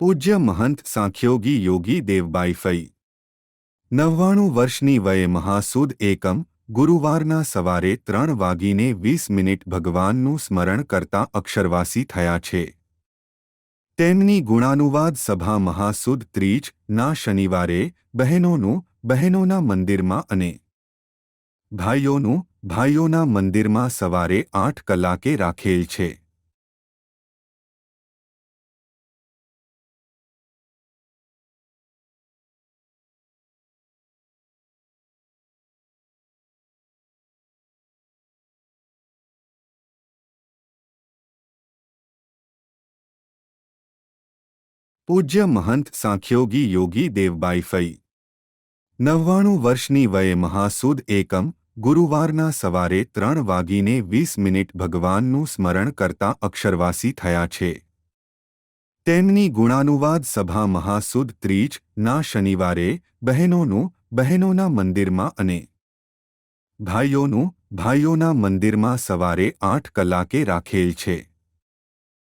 પૂજ્ય મહંત સાંખ્યોગી યોગી દેવબાઈ ફઈ. નવ્વાણું વર્ષની વયે મહાસુદ એકમ, ગુરુવારના સવારે ત્રણ વાગીને વીસ મિનિટ ભગવાનનું સ્મરણ કરતા અક્ષરવાસી થયા છે. તેમની ગુણાનુવાદ સભા મહાસુદ ત્રીજ, ના શનિવારે, બહેનોનું, બહેનોના મંદિરમાં અને ભાઈઓનું, ભાઈઓના મંદિરમાં સવારે આઠ કલાકે રાખેલ છે. પૂજ્ય મહંત સાંખ્યોગી યોગી દેવબાઈ ફઈ. નવ્વાણું વર્ષની વયે મહાસુદ એકમ, ગુરુવારના સવારે ત્રણ વાગીને વીસ મિનિટ ભગવાનનું સ્મરણ કરતા અક્ષરવાસી થયા છે. તેમની ગુણાનુવાદ સભા મહાસુદ ત્રીજ, ના શનિવારે, બહેનોનું, બહેનોના મંદિરમાં અને ભાઈઓનું, ભાઈઓના મંદિરમાં સવારે આઠ કલાકે રાખેલ છે.